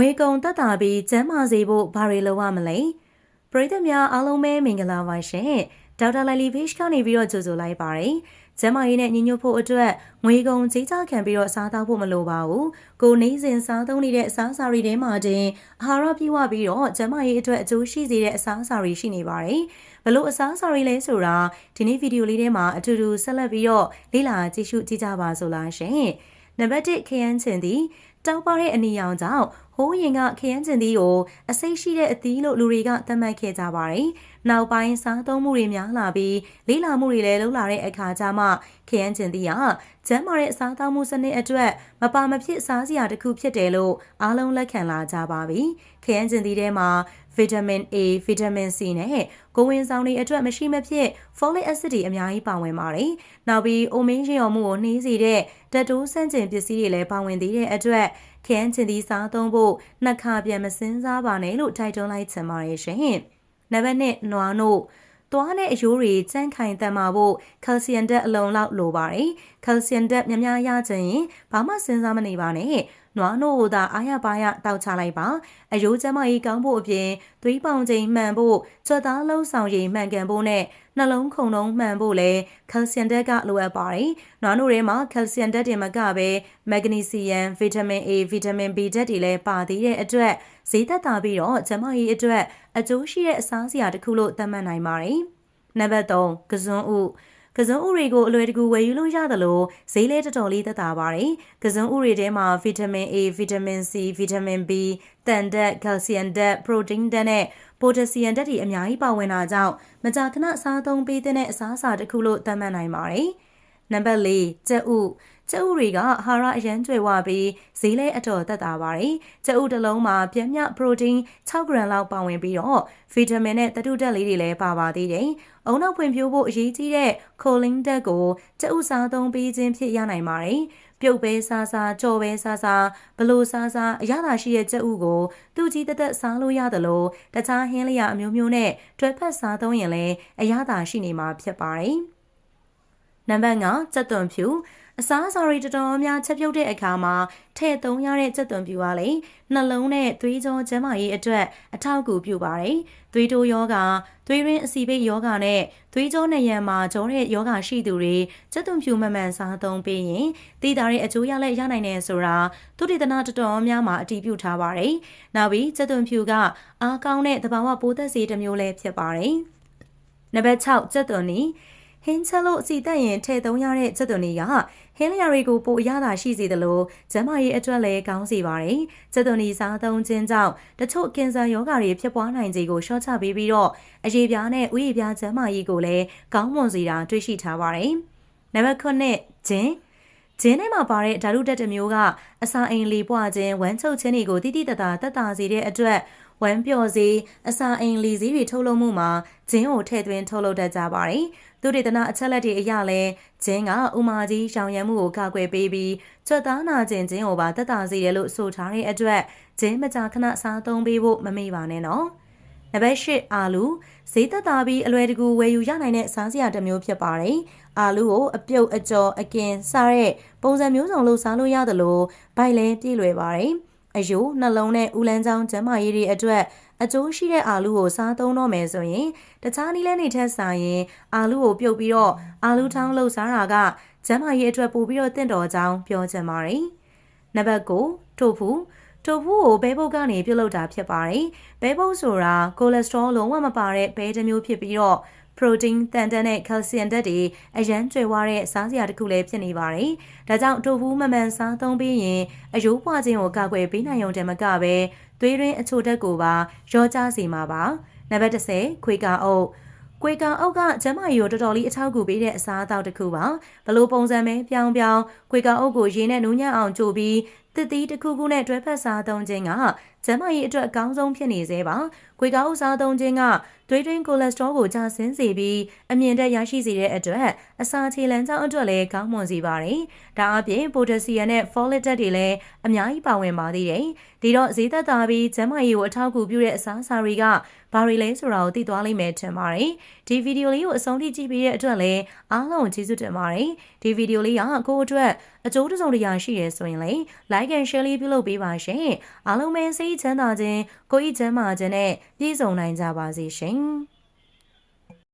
ငွေကုန်တက်တာပြီးကျန်းမာစေဖို့ဘာတွေလုပ်ရမလဲပရိသတ်များအားလုံးပဲမင်္ဂလာပါရှင်ဒေါက်တာလိုင်လီဖေးရှ်ကနေပြီးတော့ကြိုဆိုလိုက်ပါတယ်ကျန်းမာရေးနဲ့ညီညွတ်ဖို့အတွက်ငွေကုန်ကြေးချခံပြီးတော့စားသောက်ဖို့မလိုပါဘူးကိုနေစဉ်စားသုံးနေတဲ့အစားအစာတွေထဲမှာတင်အာဟာရပြည့်ဝပြီးတော့ကျန်းမာရေးအတွက်အကျိုးရှိစေတဲ့အစားအစာတွေရှိနေပါတယ်ဘလို့အစားအစာတွေလဲဆိုတာဒီနေ့ဗီဒီယိုလေးထဲမှာအထူးထူးဆက်လက်ပြီးတော့လေ့လာကြည့်ရှုကြည့်ကြပါစို့လားရှင်နံပါတ်1ခရမ်းချင်သည် တောက်ပါတဲ့အနီရောင်ကြောင့်ဟိုးရင်ကခရမ်းကျင်သီးကိုအစိတ်ရှိတဲ့အသီးလို့လူတွေကသတ်မှတ်ခဲ့ကြပါတယ်။နောက်ပိုင်းစားသုံးမှုတွေများလာပြီးလေးလာမှုတွေလည်းလုပ်လာတဲ့အခါကျမှခရမ်းကျင်သီးကကျန်းမာတဲ့အစားအသောက်မှုစနစ်အတွက်မပါမဖြစ်စားစရာတစ်ခုဖြစ်တယ်လို့အားလုံးလက်ခံလာကြပါပြီ။ခရမ်းကျင်သီးထဲမှာ ဗီတာမင် A, ဗီတာမင် C နဲ့ကိုဝင်ဆောင်တွေအတွက်မရှိမဖြစ် folic acid တွေအများကြီးပါဝင်ပါတယ်။နောက်ပြီးအိုမင်းရင်ရော်မှုကိုနှေးစေတဲ့တက်တိုးဆန့်ကျင်ပစ္စည်းတွေလည်းပါဝင်သေးတဲ့အတွက်ခရမ်းချင်သီးစားသုံးဖို့နှစ်ခါပြန်မစင်းစားပါနဲ့လို့တိုက်တွန်းလိုက်ချင်ပါတယ်ရှင်။နံပါတ်1နွားနို့သွားနဲ့အယိုးတွေစမ်းခိုင်တန်မာဖို့ကယ်လ်ဆီယမ်ဓာတ်အလုံးလောက်လိုပါတယ်။ကယ်လ်ဆီယမ်ဓာတ်များများရချင်ရင်ဘာမှစဉ်းစားမနေပါနဲ့။ နွားနို့ကိုသာအားရပါရတောက်ချလိုက်ပါ။အယိုးကျမကြီးကောင်းဖို့အပြင်သွေးပေါင်ချိန်မှန်ဖို့ကြွက်သားလုံးဆောင်ရည်မှန်ကန်ဖို့နဲ့နှလုံးခုန်လုံးမှန်ဖို့လည်းကယ်လ်ဆီယမ်ဓာတ်ကလိုအပ်ပါတယ်။နွားနို့ထဲမှာကယ်လ်ဆီယမ်ဓာတ်တွေမကပဲမက်ဂနီဆီယမ်ဗီတာမင် A ဗီတာမင် B ဓာတ်တွေလည်းပါသေးတဲ့အတွက်ဈေးသက်သာပြီးတော့ကျမကြီးအတွက်အကျိုးရှိတဲ့အစားအစာတစ်ခုလို့သတ်မှတ်နိုင်ပါတယ်။နံပါတ်3ကစွန်းဥ ကစုံဥတွေကိုအလွယ်တကူဝယ်ယူလို့ရသလိုဈေးလဲတော်တော်လေးသက်သာပါတယ်။ကစုံဥတွေထဲမှာဗီတာမင် A, ဗီတာမင် C, ဗီတာမင် B, တန်ဓာတ်၊ကယ်လ်ဆီယမ်ဓာတ်၊ပရိုတင်းဓာတ်နဲ့ပိုတက်ဆီယမ်ဓာတ်တွေအများကြီးပါဝင်တာကြောင့်မကြာခဏစားသုံးပေးတဲ့အစားအစာတစ်ခုလို့သတ်မှတ်နိုင်ပါတယ်။ နံပါတ်၄ကြက်ဥကျက်ဥတွေကအာဟာရအရန်ကျွဲဝပြီးဈေးလဲအတော်သက်သာပါတယ်။ကျက်ဥတစ်လုံးမှာပြည့်မြပရိုတင်း6ဂရမ်လောက်ပါဝင်ပြီးတော့ဗီတာမင်နဲ့သတ္တုဓာတ်လေးတွေလည်းပါပါသေးတယ်။အုံနောက်ဖွံ့ဖြိုးဖို့အရေးကြီးတဲ့ခိုလင်းဓာတ်ကိုကျက်ဥစားသုံးပြီးခြင်းဖြစ်ရနိုင်ပါတယ်။ပြုတ်ပဲစားစားကြော်ပဲစားစားဘလို့စားစားအရသာရှိတဲ့ကြက်ဥကိုသူ့ကြီးတသက်စားလို့ရတယ်လို့တခြားဟင်းလျာအမျိုးမျိုးနဲ့တွဲဖက်စားသုံးရင်လည်းအရသာရှိနေမှာဖြစ်ပါတယ်။ နံပါတ်5ကြက်သွန်ဖြူအစားအစာတွေတော်တော်များချက်ပြုတ်တဲ့အခါမှာထည့်သုံးရတဲ့ကြက်သွန်ပြူပါလေနှလုံးနဲ့သွေးကြောကျန်းမာရေးအတွက်အထောက်အကူပြုပါတယ်။သွေးတိုးယောဂါသွေးရင်းအဆီပိတ်ယောဂါနဲ့သွေးကြောနရံမှာကြောတဲ့ယောဂါရှိသူတွေကြက်သွန်ပြူမှန်မှန်စားသုံးပေးရင်သိတာရဲ့အကျိုးရလက်ရနိုင်တယ်ဆိုတာသုတေသနတော်တော်များမှာအတည်ပြုထားပါတယ်။နောက်ပြီးကြက်သွန်ပြူကအားကောင်းတဲ့သဘာဝပိုးသက်စေတစ်မျိုးလည်းဖြစ်ပါတယ်။နံပါတ်6ကြက်သွန်နီ ဟင်းချက်လို့အစီတက်ရင်ထည့်သုံးရတဲ့ချက်သွန်တွေကဟင်းလျာတွေကိုပိုအရသာရှိစေသလိုကျန်းမာရေးအတွက်လည်းကောင်းစေပါတယ်။ချက်သွန်ဒီစားသုံးခြင်းကြောင့်တချို့ကင်ဆာရောဂါတွေဖြစ်ပွားနိုင်ခြေကိုရှော့ချပေးပြီးတော့အရေးပြားနဲ့ဥယျာဉ်ပြားကျန်းမာရေးကိုလည်းကောင်းမွန်စေတာတွေ့ရှိထားပါတယ်။နံပါတ်9ဂျင်း ဂျင်းထဲမှာပါတဲ့ဓာတုဓာတ်တစ်မျိုးကအစာအိမ်လေးပွားခြင်းဝမ်းချုပ်ခြင်းတွေကိုတိတိတသာတက်တာစေတဲ့အတွက်ဝမ်းပျော်စေအစာအိမ်လီစည်းတွေထုတ်လုပ်မှုမှာဂျင်းကိုထည့်သွင်းထုတ်လုပ်တတ်ကြပါတယ်။သူဒေသနာအချက်လက်တွေအရလဲဂျင်းကဥမာကြီးရောင်ရမ်းမှုကိုကာကွယ်ပေးပြီးချွတ်သားနာခြင်းဂျင်းကိုပါတက်တာစေတယ်လို့ဆိုထားတဲ့အတွက်ဂျင်းမကြာခဏစားသုံးပေးဖို့မမေ့ပါနဲ့နော်။နံပါတ်၈အာလူဈေးသက်သာပြီးအလွယ်တကူဝယ်ယူရနိုင်တဲ့စားစရာတစ်မျိုးဖြစ်ပါတယ်။ အာလူကိုအပြုတ်အကျော်အကင်စားတဲ့ပုံစံမျိုးစုံလို့စားလို့ရတယ်လို့ဗိုက်လဲပြည့်လွယ်ပါတယ်။အယိုးနှလုံးနဲ့ဦးလန်းချောင်းကျန်းမာရေးတွေအတွက်အကျိုးရှိတဲ့အာလူကိုစားသုံးတော့မယ်ဆိုရင်တခြားနည်းလမ်းတွေထက်စာရင်အာလူကိုပြုတ်ပြီးတော့အာလူထောင်းလှုပ်စားတာကကျန်းမာရေးအတွက်ပိုပြီးတော့တင့်တော်ကြောင်းပြောချင်ပါတယ်။နံပါတ်9ထိုဖူထိုဖူကိုဘဲဘုတ်ကနေပြုတ်လုပ်တာဖြစ်ပါတယ်။ဘဲဘုတ်ဆိုတာကိုလက်စထရောလုံးဝမပါတဲ့ဘဲတစ်မျိုးဖြစ်ပြီးတော့ ပရိုတင်းတန်တန်နဲ့ကယ်လ်ဆီယမ်ဓာတ်တွေအရန်ကျွဲဝတဲ့စားစရာတစ်ခုလည်းဖြစ်နေပါတယ်။ဒါကြောင့်တိုဖူးမမှန်စားသုံးပြီးရင်အယိုးပွားခြင်းကိုကာကွယ်ပေးနိုင်ုံတည်းမကပဲသွေးရင်းအချို့ဓာတ်ကိုပါရောကျစေမှာပါ။နံပါတ်30ခွေကာအုပ်ကွေကာအုပ်ကကျမကြီးကိုတော်တော်လေးအထောက်အကူပေးတဲ့အစားအသောက်တစ်ခုပါဘလို့ပုံစံပဲပြောင်းပြောင်းကွေကာအုပ်ကိုရေနဲ့နူးညံ့အောင်ကြိုပြီးတစ်သီးတစ်ခုခုနဲ့တွဲဖက်စားသုံးခြင်းကကျမကြီးအတွက်အကောင်းဆုံးဖြစ်နေသေးပါ။ ခွေကားဥစားသုံးခြင်းကသွေးတွင်းကိုလက်စထရောကိုကျဆင်းစေပြီးအမြင့်တက်ရရှိစေတဲ့အတွက်အစာခြေလမ်းကြောင်းအတွက်လည်းကောင်းမွန်စေပါတယ်။ဒါအပြင်ပိုတက်ဆီယမ်နဲ့ဖောလစ်တက်တွေလည်းအများကြီးပါဝင်ပါသေးတယ်။ဒီတော့ဈေးသက်သာပြီးကျန်းမာရေးကိုအထောက်အကူပြုတဲ့အစားအစာတွေကဘာတွေလဲဆိုတာကိုသိသွားလိမ့်မယ်ထင်ပါတယ်။ဒီဗီဒီယိုလေးကိုအဆုံးထိကြည့်ပြီးတဲ့အတွက်လည်းအားလုံးကျေးဇူးတင်ပါတယ်။ဒီဗီဒီယိုလေးကကိုယ့်အတွက်အကျိုးတစ်စုံတစ်ရာရှိရဆိုရင်လည်း like and share လေးပြုလုပ်ပေးပါရှင်။အားလုံးပဲစိတ်ချမ်းသာခြင်းကိုယ်ဤချမ်းသာခြင်းနဲ့ ပြည့်စုံနိုင်ကြပါစေရှင်။